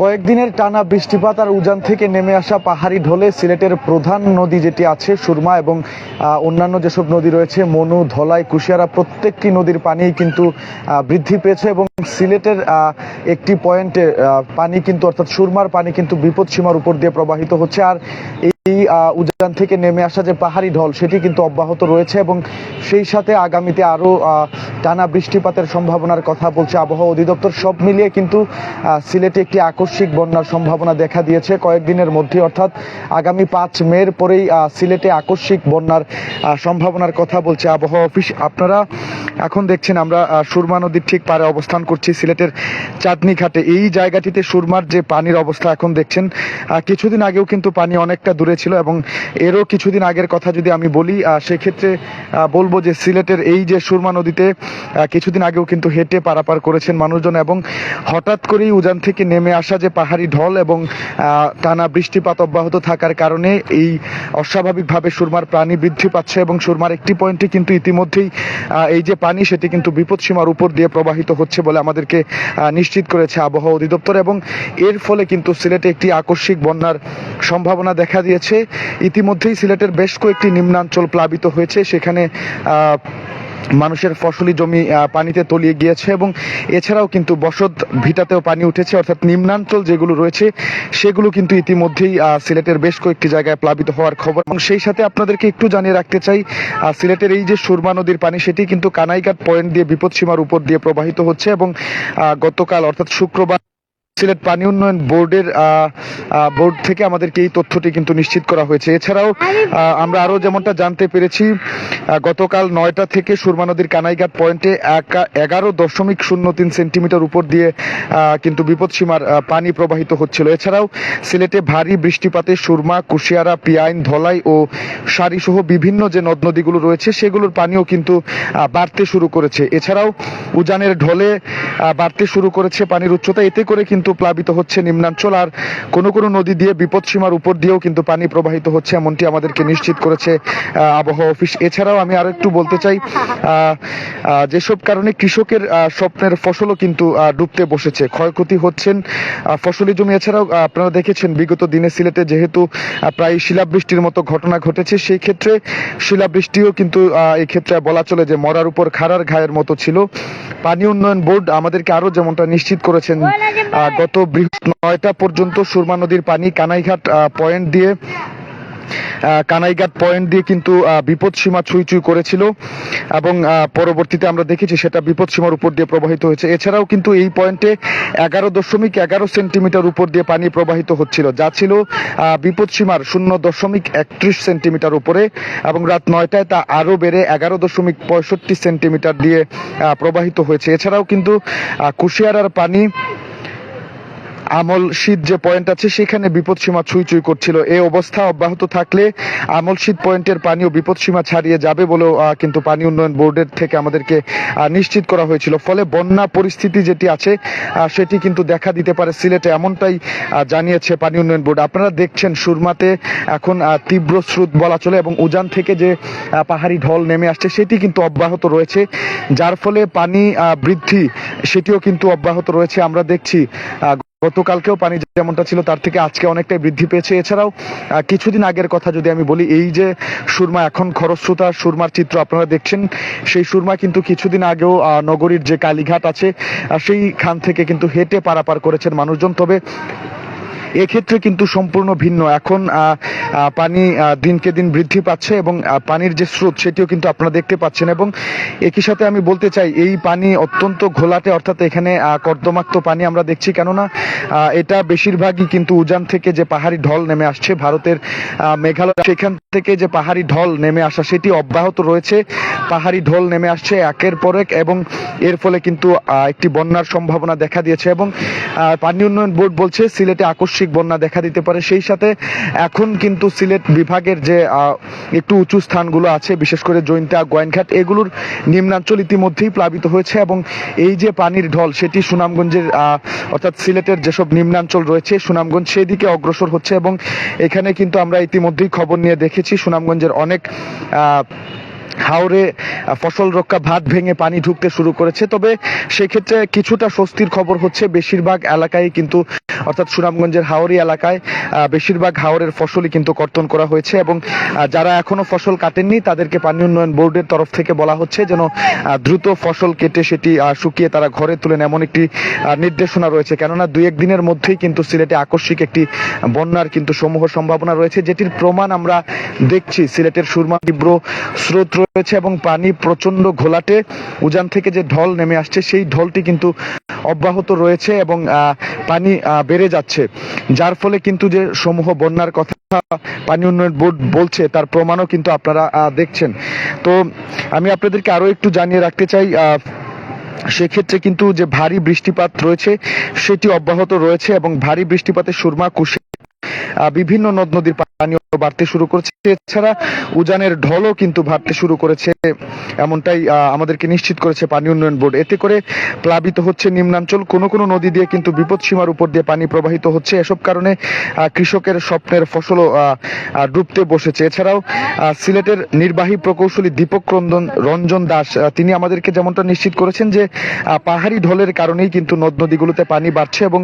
কয়েকদিনের টানা বৃষ্টিপাত আর উজান থেকে নেমে আসা পাহাড়ি ঢলে সিলেটের প্রধান নদী যেটি আছে, সুরমা এবং অন্যান্য যেসব নদী রয়েছে, মনু, ধলাই, কুশিয়ারা প্রত্যেকটি নদীর পানি কিন্তু বৃদ্ধি পেয়েছে এবং সিলেটের একটি পয়েন্টে পানি কিন্তু, অর্থাৎ সুরমার পানি কিন্তু বিপদ সীমার উপর দিয়ে প্রবাহিত হচ্ছে। আর এই উজান থেকে নেমে আসা যে পাহাড়ি ঢল, সেটি কিন্তু অব্যাহত রয়েছে এবং সেই সাথে আগামীতে আরও টানা বৃষ্টিপাতের সম্ভাবনার কথা বলছে আবহাওয়া অধিদপ্তর। সব মিলিয়ে কিন্তু সিলেটে একটি আকস্মিক বন্যার সম্ভাবনা দেখা দিয়েছে কয়েকদিনের মধ্যে অর্থাৎ আগামী পাঁচ মের পরেই সিলেটে আকস্মিক বন্যার সম্ভাবনার কথা বলছে আবহাওয়া অফিস। আপনারা এখন দেখছেন আমরা সুরমা নদীর ঠিক পারে অবস্থান করছি, সিলেটের চাঁদনি ঘাটে এই জায়গাটিতে সুরমার যে পানির অবস্থা এখন দেখছেন কিছুদিন আগেও কিন্তু পানি অনেকটা দূরে ছিল এবং এরও কিছুদিন আগের কথা যদি আমি বলি সেক্ষেত্রে বলব যে সিলেটের এই যে সুরমা নদীতে কিছুদিন আগেও কিন্তু হেঁটে পারাপার করেছেন মানুষজন এবং হঠাৎ করেই উজান থেকে নেমে আসা যে পাহাড়ি ঢল এবং টানা বৃষ্টিপাত অব্যাহত থাকার কারণে এই অস্বাভাবিকভাবে সুরমার প্রাণী বৃদ্ধি পাচ্ছে এবং সুরমার একটি পয়েন্টে কিন্তু ইতিমধ্যেই এই যে পানি সেটি কিন্তু বিপদসীমার উপর দিয়ে প্রবাহিত হচ্ছে বলে আমাদেরকে নিশ্চিত করেছে আবহাওয়া অধিদপ্তর এবং এর ফলে কিন্তু সিলেটে একটি আকস্মিক বন্যার সম্ভাবনা দেখা দিয়েছে। ইতিমধ্যেই সিলেটের বেশ কয়েকটি নিম্নাঞ্চল প্লাবিত হয়েছে। সেখানে মানুষের ফসলি জমি পানিতে তলিয়ে গিয়েছে এবং এছাড়াও কিন্তু বসত ভিটাতেও পানি উঠেছে, অর্থাৎ নিম্নাঞ্চল যেগুলো রয়েছে, সেগুলো কিন্তু ইতিমধ্যেই সিলেটের বেশ কয়েকটি জায়গায় প্লাবিত হওয়ার খবর। এবং সেই সাথে আপনাদেরকে একটু জানিয়ে রাখতে চাই সিলেটের এই যে সুরমা নদীর পানি, সেটি কিন্তু কানাইঘাট পয়েন্ট দিয়ে বিপদসীমার উপর দিয়ে প্রবাহিত হচ্ছে এবং গতকাল, অর্থাৎ শুক্রবার সিলেট পানি উন্নয়ন বোর্ডের বোর্ড থেকে আমাদেরকে এই তথ্যটি কিন্তু নিশ্চিত করা হয়েছে। এছাড়াও আমরা আরও যেমনটা জানতে পেরেছি গতকাল নয়টা থেকে সুরমা নদীর কানাইঘাট পয়েন্টে এগারো দশমিক শূন্য তিন সেন্টিমিটার উপর দিয়ে কিন্তু বিপদসীমার পানি প্রবাহিত হচ্ছিল। এছাড়াও সিলেটে ভারী বৃষ্টিপাতে সুরমা কুশিয়ারা পিয়াইন ধলাই ও সারি সহ বিভিন্ন যে নদ নদীগুলো রয়েছে সেগুলোর পানিও কিন্তু বাড়তে শুরু করেছে। এছাড়াও উজানের ঢলে বাড়তে শুরু করেছে পানির উচ্চতা। এতে করে কিন্তু প্লাবিত হচ্ছে নিম্নাঞ্চল আর কোনো কোনো নদী দিয়ে বিপদসীমার উপর দিয়েও কিন্তু পানি প্রবাহিত হচ্ছে, এমনটি আমাদেরকে নিশ্চিত করেছে আবহাওয়া অফিস। এছাড়াও আমি আরও একটু বলতে চাই যেসব কারণে কৃষকের স্বপ্নের ফসলও কিন্তু ডুবতে বসেছে, ক্ষয়ক্ষতি হচ্ছেন ফসলি জমি। এছাড়াও আপনারা দেখেছেন বিগত দিনে সিলেটে যেহেতু প্রায় শিলাবৃষ্টির মতো ঘটনা ঘটেছে, সেই ক্ষেত্রে শিলাবৃষ্টিও কিন্তু এই ক্ষেত্রে বলা চলে যে মরার উপর খাড়ার ঘায়ের মতো ছিল। পানি উন্নয়ন বোর্ড আমাদেরকে আরও যেমনটা নিশ্চিত করেছেন গত বৃহস্পতি নয়টা পর্যন্ত সুরমা নদীর পানি কানাইঘাট পয়েন্ট দিয়ে কানাইঘাট পয়েন্ট দিয়ে কিন্তু বিপদ সীমা ছুঁই ছুঁই করেছিল এবং পরবর্তীতে আমরা দেখেছি সেটা বিপদ সীমার উপর দিয়ে প্রবাহিত হয়েছে। এছাড়াও কিন্তু এই পয়েন্টে এগারো দশমিক এগারো সেন্টিমিটার উপর দিয়ে পানি প্রবাহিত হচ্ছিল, যা ছিল বিপদ সীমার শূন্য দশমিক একত্রিশ সেন্টিমিটার উপরে এবং রাত নয়টায় তা আরও বেড়ে এগারো দশমিক পঁয়ষট্টি সেন্টিমিটার দিয়ে প্রবাহিত হয়েছে। এছাড়াও কিন্তু কুশিয়ারার পানি আমল শীত যে পয়েন্ট আছে, সেখানে বিপদসীমা ছুঁই ছুঁই করছিল। এই অবস্থা অব্যাহত থাকলে আমল শীত পয়েন্টের পানিও বিপদসীমা ছাড়িয়ে যাবে বলেও কিন্তু পানি উন্নয়ন বোর্ডের থেকে আমাদেরকে নিশ্চিত করা হয়েছিল। ফলে বন্যা পরিস্থিতি যেটি আছে সেটি কিন্তু দেখা দিতে পারে সিলেটে, এমনটাই জানিয়েছে পানি উন্নয়ন বোর্ড। আপনারা দেখছেন সুরমাতে এখন তীব্র স্রোত বলা চলে এবং উজান থেকে যে পাহাড়ি ঢল নেমে আসছে, সেটি কিন্তু অব্যাহত রয়েছে। যার ফলে পানি বৃদ্ধি, সেটিও কিন্তু অব্যাহত রয়েছে। আমরা দেখছি গতকালকেও পানি যেমনটা ছিল, তার থেকে আজকে অনেকটাই বৃদ্ধি পেয়েছে। এছাড়াও কিছুদিন আগের কথা যদি আমি বলি, এই যে সুরমা, এখন খরস্রোতা সুরমার চিত্র আপনারা দেখছেন, সেই সুরমা কিন্তু কিছুদিন আগেও নগরীর যে কালীঘাট আছে সেইখান সেই খান থেকে কিন্তু হেঁটে পারাপার করেছেন মানুষজন। তবে এক্ষেত্রে কিন্তু সম্পূর্ণ ভিন্ন। এখন পানি দিনকে দিন বৃদ্ধি পাচ্ছে এবং পানির যে স্রোত সেটিও কিন্তু আপনারা দেখতে পাচ্ছেন এবং একই সাথে আমি বলতে চাই, এই পানি অত্যন্ত ঘোলাটে অর্থাৎ এখানে কর্দমাক্ত পানি আমরা দেখছি। কেননা এটা বেশিরভাগই কিন্তু উজান থেকে যে পাহাড়ি ঢল নেমে আসছে, ভারতের মেঘালয়, সেখান থেকে যে পাহাড়ি ঢল নেমে আসা সেটি অব্যাহত রয়েছে। পাহাড়ি ঢল নেমে আসছে একের পর এক এবং এর ফলে কিন্তু একটি বন্যার সম্ভাবনা দেখা দিয়েছে এবং পানি উন্নয়ন বোর্ড বলছে, সিলেটে আকস্মিক বন্যা দেখা দিতে পারে। সেই সাথে এখন কিন্তু সিলেট বিভাগের যে একটু উঁচু স্থানগুলো আছে, বিশেষ করে জৈন্তা, গোয়েনঘাট, এগুলোর নিম্নাঞ্চল ইতিমধ্যেই প্লাবিত হয়েছে এবং এই যে পানির ঢল, সেটি সুনামগঞ্জের অর্থাৎ সিলেটের যেসব নিম্নাঞ্চল রয়েছে, সুনামগঞ্জ সেদিকে অগ্রসর হচ্ছে এবং এখানে কিন্তু আমরা ইতিমধ্যেই খবর নিয়ে দেখেছি সুনামগঞ্জের অনেক হাওড়ে ফসল রক্ষা, ভাত ভেঙে পানি ঢুকতে শুরু করেছে। তবে সেক্ষেত্রে কিছুটা স্বস্তির খবর হচ্ছে, বেশিরভাগ এলাকায় কিন্তু, অর্থাৎ সুনামগঞ্জের হাওড়ি এলাকায় বেশিরভাগ হাওরের ফসলই কিন্তু কর্তন করা হয়েছে এবং যারা এখনও ফসল কাটেননি, তাদেরকে পানি উন্নয়ন বোর্ডের তরফ থেকে বলা হচ্ছে যেন দ্রুত ফসল কেটে সেটি শুকিয়ে তারা ঘরে তুলেন এমন একটি নির্দেশনা রয়েছে। কেননা দুই একদিনের মধ্যেই কিন্তু সিলেটে আকস্মিক একটি বন্যার কিন্তু সমূহ সম্ভাবনা রয়েছে, যেটির প্রমাণ আমরা দেখছি। সিলেটের সুরমা তীব্র স্রোত রয়েছে এবং পানি প্রচণ্ড ঘোলাটে। উজান থেকে যে ঢল নেমে আসছে, সেই ঢলটি কিন্তু অব্যাহত রয়েছে এবং পানি বেড়ে যাচ্ছে। যার ফলে কিন্তু যে সমূহ বন্যার কথা পানি উন্নয়ন বোর্ড বলছে, তার প্রমাণও কিন্তু আপনারা দেখছেন। তো আমি আপনাদেরকে আরও একটু জানিয়ে রাখতে চাই সেক্ষেত্রে কিন্তু যে ভারী বৃষ্টিপাত রয়েছে, সেটি অব্যাহত রয়েছে এবং ভারী বৃষ্টিপাতে সুরমা কুশে বিভিন্ন নদ নদীর পানিও বাড়তে শুরু করেছে। এছাড়া উজানের ঢলও কিন্তু বাড়তে শুরু করেছে, এমনটাই আমাদেরকে নিশ্চিত করেছে পানি উন্নয়ন বোর্ড। এতে করে প্লাবিত হচ্ছে নিম্নাঞ্চল। নদী দিয়ে কিন্তু বিপদসীমার উপর দিয়ে পানি প্রবাহিত হচ্ছে। এসব কারণে কৃষকের স্বপ্নের ডুবতে বসেছে। এছাড়াও সিলেটের নির্বাহী প্রকৌশলী দীপক রঞ্জন রঞ্জন দাস তিনি আমাদেরকে যেমনটা নিশ্চিত করেছেন যে পাহাড়ি ঢলের কারণেই কিন্তু নদ নদীগুলোতে পানি বাড়ছে এবং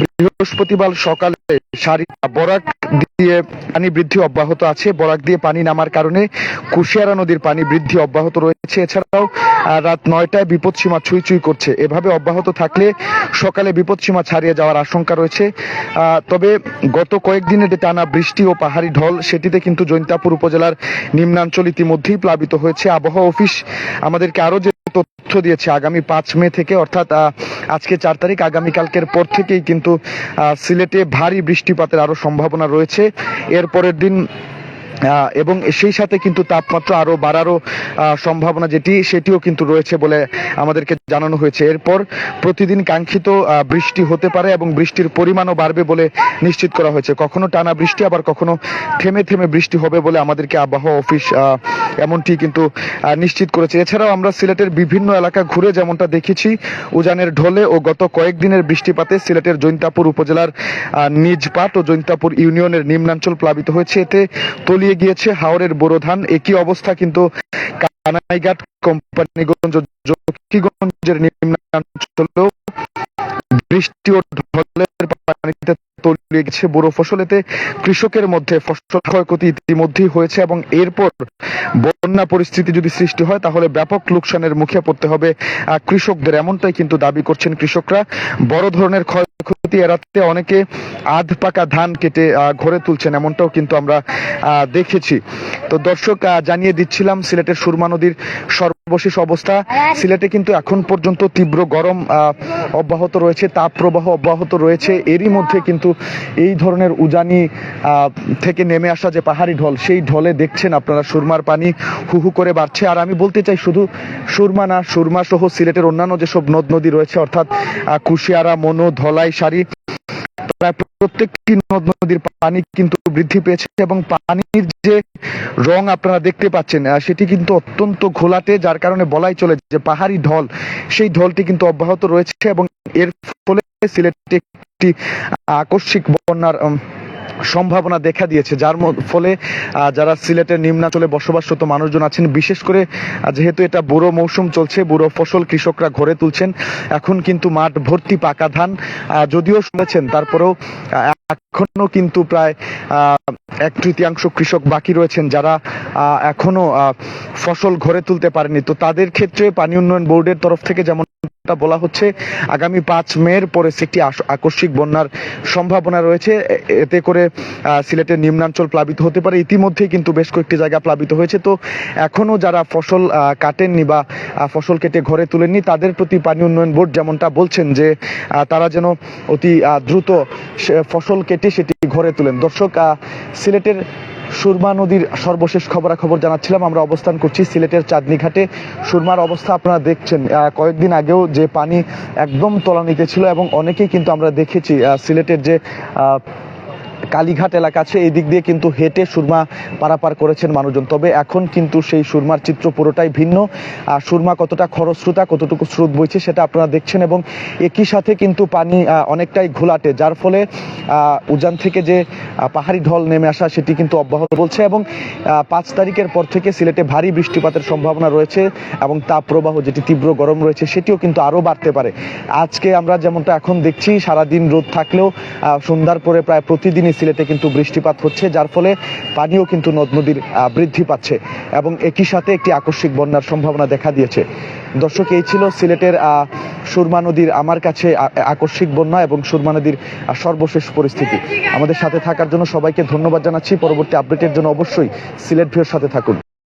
বৃহস্পতিবার সকালে সারি বরাক দিয়ে পানি বৃদ্ধি অব্যাহত আছে। বরাক দিয়ে পানি নামার কারণে কুশিয়ারা নদীর পানি বৃদ্ধি অব্যাহত রয়েছে। এছাড়াও রাত নয়টায় বিপদসীমা ছুঁই ছুঁই করছে। এভাবে অব্যাহত থাকলে সকালে বিপদসীমা ছাড়িয়ে যাওয়ার আশঙ্কা রয়েছে। তবে গত কয়েকদিনে যে টানা বৃষ্টি ও পাহাড়ি ঢল, সেটিতে কিন্তু জৈন্তাপুর উপজেলার নিম্নাঞ্চল ইতিমধ্যেই প্লাবিত হয়েছে। আবহাওয়া অফিস আমাদেরকে আরও যে তথ্য দিয়েছে আগামী পাঁচ মে থেকে, অর্থাৎ আজকে চার তারিখ, আগামীকালকের পর থেকেই কিন্তু সিলেটে ভারী বৃষ্টিপাতের আরও সম্ভাবনা রয়েছে। এরপরের দিন এবং সেই সাথে কিন্তু তাপমাত্রা আরও বাড়ারও সম্ভাবনা যেটি, সেটিও কিন্তু রয়েছে বলে আমাদেরকে জানানো হয়েছে। এরপর প্রতিদিন কাঙ্ক্ষিত বৃষ্টি হতে পারে এবং বৃষ্টির পরিমাণও বাড়বে বলে নিশ্চিত করা হয়েছে। কখনো টানা বৃষ্টি, আবার কখনো থেমে থেমে বৃষ্টি হবে বলে আমাদেরকে আবহাওয়া অফিস এমনটি কিন্তু নিশ্চিত করেছে। এছাড়াও আমরা সিলেটের বিভিন্ন এলাকা ঘুরে যেমনটা দেখেছি, উজানের ঢলে ও গত কয়েকদিনের বৃষ্টিপাতে সিলেটের জৈন্তাপুর উপজেলার নিজপাট ও জৈন্তাপুর ইউনিয়নের নিম্নাঞ্চল প্লাবিত হয়েছে। এতে তলিয়ে গিয়েছে হাওরের বোরো ধান একই অবস্থা কিন্তু কানাইঘাট কোম্পানিগঞ্জ জকিগঞ্জের নিম্নাঞ্চলেও বৃষ্টি ও ঢলের পানিতে তলিয়ে গেছে বোরো ফসল এতে কৃষকের মধ্যে ফসল ক্ষয়ক্ষতি ইতিমধ্যেই হয়েছে এবং এরপর বন্যা পরিস্থিতি যদি সৃষ্টি হয়, তাহলে ব্যাপক লোকসানের মুখে পড়তে হবে কৃষকদের। এমনটাই কিন্তু দাবি করছেন কৃষকরা। বড় ধরনের ক্ষয়ক্ষতি এড়াতে অনেকে আধ পাকা ধান কেটে ঘরে তুলছেন, এমনটাও কিন্তু আমরা দেখেছি। তো দর্শক জানিয়ে দিচ্ছিলাম, সিলেটের সুরমা নদীর সর্বশেষ অবস্থা। সিলেটে কিন্তু এখন পর্যন্ত তীব্র গরম অব্যাহত রয়েছে তাপ প্রবাহ অব্যাহত রয়েছে। এরই মধ্যে কিন্তু এই ধরনের উজানি থেকে নেমে আসা যে পাহাড়ি ঢল, সেই ঢলে দেখছেন আপনারা সুরমার পানি হু হু করে বাড়ছে। আর আমি বলতে চাই শুধু সুরমা না সুরমা সহ সিলেটের অন্যান্য যেসব নদ নদী রয়েছে, অর্থাৎ কুশিয়ারা, মনো, ধলাই, সারি প্রায় প্রত্যেকটি নদ নদীর পানি কিন্তু বৃদ্ধি পেয়েছে এবং পানির যে রং আপনারা দেখতে পাচ্ছেন সেটি কিন্তু অত্যন্ত ঘোলাটে, যার কারণে বলাই চলে যে পাহাড়ি ঢল, সেই ঢলটি কিন্তু অব্যাহত রয়েছে এবং এর ফলে সিলেটে একটি আকস্মিক বন্যার সম্ভাবনা দেখা দিয়েছে, যার ফলে যারা সিলেটের নিম্নাঞ্চলে বসবাসরত মানুষজন আছেন, বিশেষ করে যেহেতু এটা বুড়ো মৌসুম চলছে, বুড়ো ফসল কৃষকরা ঘরে তুলছেন, এখন কিন্তু মাঠ ভর্তি পাকা ধান যদিও শুনেছেন, তারপরেও এখনও কিন্তু প্রায় এক তৃতীয়াংশ কৃষক বাকি রয়েছেন, যারা এখনও ফসল ঘরে তুলতে পারেনি। তো তাদের ক্ষেত্রে পানি উন্নয়ন বোর্ডের তরফ থেকে যেমন বলা হচ্ছে, আগামী পাঁচ মের পরে একটি আকস্মিক বন্যার সম্ভাবনা রয়েছে। এতে করে সিলেটের নিম্নাঞ্চল প্লাবিত হতে পারে। ইতিমধ্যেই কিন্তু বেশ কয়েকটি জায়গা প্লাবিত হয়েছে। তো এখনও যারা ফসল কাটেননি বা ফসল কেটে ঘরে তুলেননি, তাদের প্রতি পানি উন্নয়ন বোর্ড যেমনটা বলছেন যে তারা যেন অতি দ্রুত ফসল কেটে সেটি ঘরে তুলেন। দর্শক সিলেটের সুরমা নদীর সর্বশেষ খবরাখবর জানাচ্ছিলাম। আমরা অবস্থান করছি সিলেটের চাঁদনীঘাটে। সুরমার অবস্থা আপনারা দেখছেন। কয়েকদিন আগেও যে পানি একদম তলানিতে ছিল এবং অনেকেই কিন্তু আমরা দেখেছি সিলেটের যে কালীঘাট এলাকা আছে এই দিক দিয়ে কিন্তু হেঁটে সুরমা পারাপার করেছেন মানুষজন। তবে এখন কিন্তু সেই সুরমার চিত্র পুরোটাই ভিন্ন। আর সুরমা কতটা খরস্রোতা, কতটুকু স্রোত বইছে সেটা আপনারা দেখছেন এবং একই সাথে কিন্তু পানি অনেকটাই ঘোলাটে, যার ফলে উজান থেকে যে পাহাড়ি ঢল নেমে আসা সেটি কিন্তু অব্যাহত বলছে এবং পাঁচ তারিখের পর থেকে সিলেটে ভারী বৃষ্টিপাতের সম্ভাবনা রয়েছে এবং তাপ প্রবাহ যেটি তীব্র গরম রয়েছে সেটিও কিন্তু আরও বাড়তে পারে। আজকে আমরা যেমনটা এখন দেখছি, সারাদিন রোদ থাকলেও সন্ধ্যার পরে প্রায় প্রতিদিনই সিলেটে কিন্তু বৃষ্টিপাত হচ্ছে, যার ফলে পানিও কিন্তু নদ নদীর বৃদ্ধি পাচ্ছে এবং একই সাথে একটি আকস্মিক বন্যার সম্ভাবনা দেখা দিয়েছে। দর্শক, এই ছিল সিলেটের সুরমা নদীর আমার কাছে আকস্মিক বন্যা এবং সুরমা নদীর সর্বশেষ পরিস্থিতি। আমাদের সাথে থাকার জন্য সবাইকে ধন্যবাদ জানাচ্ছি। পরবর্তী আপডেটের জন্য অবশ্যই সিলেট ভিউর সাথে থাকুন।